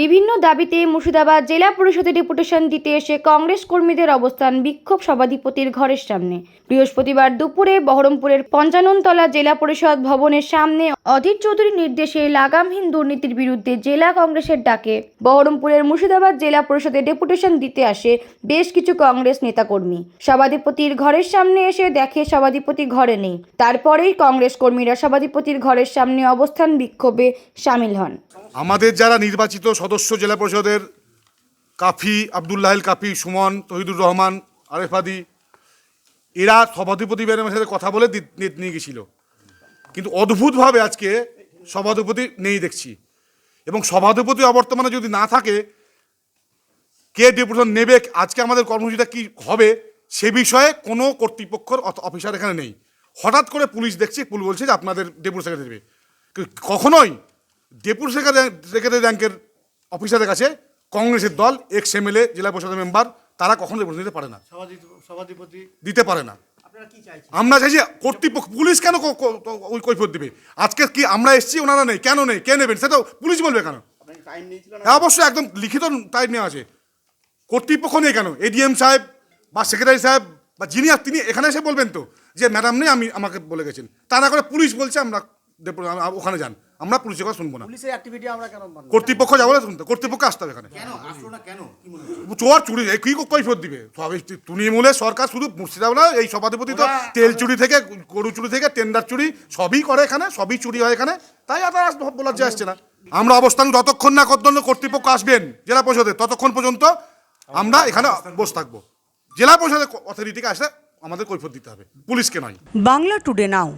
বিভিন্ন দাবিতে মুর্শিদাবাদ জেলা পরিষদে ডেপুটেশন দিতে এসে কংগ্রেস কর্মীদের অবস্থান বিক্ষোভ সভাধিপতির ঘরের সামনে। বৃহস্পতিবার দুপুরে বহরমপুরের পঞ্চাননতলা জেলা পরিষদ ভবনের সামনে অধীর চৌধুরীর নির্দেশে লাগামহীন দুর্নীতির বিরুদ্ধে জেলা কংগ্রেসের ডাকে। বহরমপুরের মুর্শিদাবাদ জেলা পরিষদে ডেপুটেশন দিতে আসে বেশ কিছু কংগ্রেস নেতাকর্মী। সভাধিপতির ঘরের সামনে এসে দেখে সভাধিপতি ঘরে নেই। তারপরেই কংগ্রেস কর্মীরা সভাধিপতির ঘরের সামনে অবস্থান বিক্ষোভে সামিল হন। আমাদের যারা নির্বাচিত সদস্য জেলা পরিষদের কাফি আবদুল্লাহিল কাফি, সুমন, তহিদুর রহমান আরেফাদি এরা সভাধিপতি ম্যাডামের সাথে কথা বলে নিয়ে গেছিল। কিন্তু অদ্ভুতভাবে আজকে সভাধিপতি নেই দেখছি। এবং সভাধিপতি অবর্তমানে যদি না থাকে, কে ডেপুটেশন নেবে, আজকে আমাদের কর্মসূচিটা কি হবে, সে বিষয়ে কোনো কর্তৃপক্ষর অফিসার এখানে নেই। হঠাৎ করে পুলিশ দেখছে পুলিশ বলছে যে আপনাদের ডেপুটি সেক্রেটারি দেবে কখনোই ডেপুটি সেক্রেটারি সেক্রেটারি র্যাঙ্কের অফিসারের কাছে কংগ্রেসের দল এক্স এমএলএ জেলা পরিষদের মেম্বার তারা কখনো ডেপুটেশন দিতে পারে না। সভাপতি সভাধিপতি দিতে পারে না। আপনারা কি চাইছেন? আমরা চাইছি কর্তৃপক্ষ পুলিশ কেন ওই কৈফত দেবে? আজকে কি আমরা এসেছি ওনারা নেই কেন নেই কে নেবেন? সেটা পুলিশ বলবে কেন? হ্যাঁ অবশ্যই একদম লিখিত টাইম নেওয়া আছে। কর্তৃপক্ষ নেই কেন? এডিএম সাহেব বা সেক্রেটারি সাহেব বা যিনি আর তিনি এখানে এসে বলবেন তো যে ম্যাডাম নেই আমি আমাকে বলে গেছেন। তা না করে পুলিশ বলছে আমরা ডেপো- ওখানে যান। আমরা পুলিশের কথা শুনব না। পুলিশের অ্যাক্টিভিটি আমরা কেন মানব কর্তৃপক্ষ যাব না শুনতে কর্তৃপক্ষ আসতে হবে এখানে। কেন? আসলো না কেন? কি মনে হচ্ছে? চোর চুরি এই কি কৈফত দিবে? সব এই তৃণমূলে সরকার শুধু মুর্শিদাবাদ না এই সভাধিপতি তো তেল চুরি থেকে গরু চুরি থেকে টেন্ডার চুরি সবই করে এখানে সবই চুরি হয় এখানে। তাই আর বলার যে আসছে না। আমরা অবস্থান যতক্ষণ না কতক্ষণ কর্তৃপক্ষ আসবেন জেলা পরিষদে ততক্ষণ পর্যন্ত আমরা এখানে বসে থাকব। জেলা পরিষদের অথরিটিকে আসলে আমাদের কৈফত দিতে হবে পুলিশকে নয়। Bangla today now.